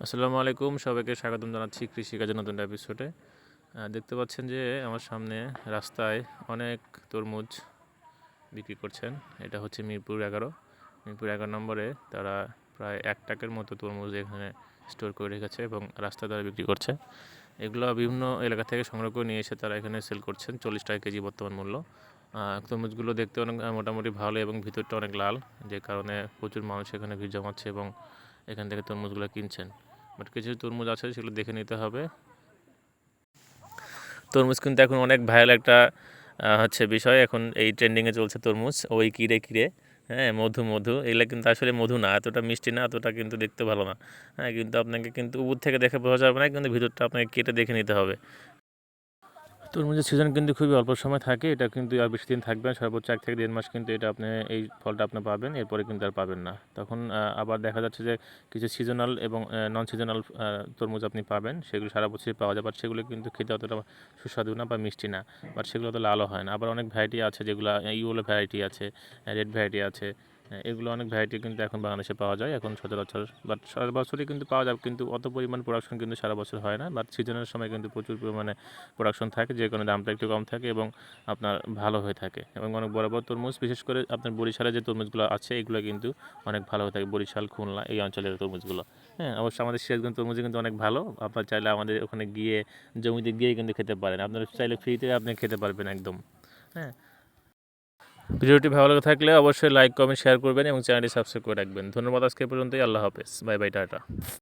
আসসালামু আলাইকুম, সবাইকে স্বাগতম জানাচ্ছি কৃষিকাজের নতুন এপিসোডে দেখতে পাচ্ছেন যে আমার সামনে রাস্তায় অনেক তরমুজ বিক্রি করছেন। এটা হচ্ছে মিরপুর এগারো। মিরপুর এগারো নম্বরে তারা প্রায় এক টাকার মতো তরমুজ এখানে স্টোর করে রেখেছে এবং রাস্তা দ্বারা বিক্রি করছে। এগুলো বিভিন্ন এলাকা থেকে সংগ্রহ করে নিয়ে এসে তারা এখানে সেল করছেন। চল্লিশ টাকা কেজি বর্তমান মূল্য। তরমুজগুলো দেখতে অনেক মোটামুটি ভালো এবং ভিতরটা অনেক লাল, যে কারণে প্রচুর মানুষ এখানে ভিড় জমাচ্ছে এবং এখান থেকে তরমুজগুলো কিনছেন। বাট কিছু তরমুজ আছে, সেগুলো দেখে নিতে হবে। তরমুজ কিন্তু এখন অনেক ভাইরাল একটা হচ্ছে বিষয়। এখন এই ট্রেন্ডিংয়ে চলছে তরমুজ, ওই কিরে কিরে হ্যাঁ মধু মধু। এগুলো কিন্তু আসলে মধু না, এতটা মিষ্টি না, এতটা কিন্তু দেখতে ভালো না। হ্যাঁ কিন্তু আপনাকে কিন্তু উপর থেকে দেখে বোঝা যাবে না, কিন্তু ভিতরটা আপনাকে কেটে দেখে নিতে হবে। তরমুজের সিজন কিন্তু খুবই অল্প সময় থাকে। এটা কিন্তু আর বেশি দিন থাকবে না। সর্বোচ্চ এক থেকে দেড় মাস কিন্তু এটা আপনি এই ফলটা আপনি পাবেন, এরপরে কিন্তু আর পাবেন না। তখন আবার দেখা যাচ্ছে যে কিছু সিজনাল এবং নন সিজনাল তরমুজ আপনি পাবেন। সেগুলো সারা বছরই পাওয়া যায় বাট সেগুলো কিন্তু খেতে অতটা সুস্বাদু না বা মিষ্টি না। বাট সেগুলো অত লালও হয় না। আবার অনেক ভ্যারাইটি আছে যেগুলো ইউলো ভ্যারাইটি আছে রেড ভ্যারাইটি আছে। এগুলো অনেক ভ্যারাইটি কিন্তু এখন বাংলাদেশে পাওয়া যায়, এখন সচরাচর। বাট সারা বছরই কিন্তু পাওয়া যায় কিন্তু অত পরিমাণ প্রোডাকশন কিন্তু সারা বছর হয় না। বাট সিজনের সময় কিন্তু প্রচুর পরিমাণে প্রোডাকশন থাকে, যে কোনো দামটা একটু কম থাকে এবং আপনার ভালো হয়ে থাকে। এবং অনেক বড় বড় তরমুজ, বিশেষ করে আপনার বরিশালে যে তরমুজগুলো আছে, এগুলো কিন্তু অনেক ভালো হয়ে থাকে। বরিশাল, খুলনা, এই অঞ্চলের তরমুজগুলো। হ্যাঁ অবশ্যই আমাদের সিরাজগঞ্জ তরমুজ কিন্তু অনেক ভালো। আপনার চাইলে আমাদের ওখানে গিয়ে, জমিতে গিয়ে কিন্তু খেতে পারেন। আপনারা চাইলে ফ্রিতে আপনি খেতে পারবেন একদম। হ্যাঁ ভিডিওটি ভালো লাগে থাকলে অবশ্যই লাইক কমেন্ট শেয়ার করবেন এবং চ্যানেলটি সাবস্ক্রাইব করে রাখবেন। ধন্যবাদ আজকে পর্যন্তই। আল্লাহ হাফেজ। Bye bye, tata.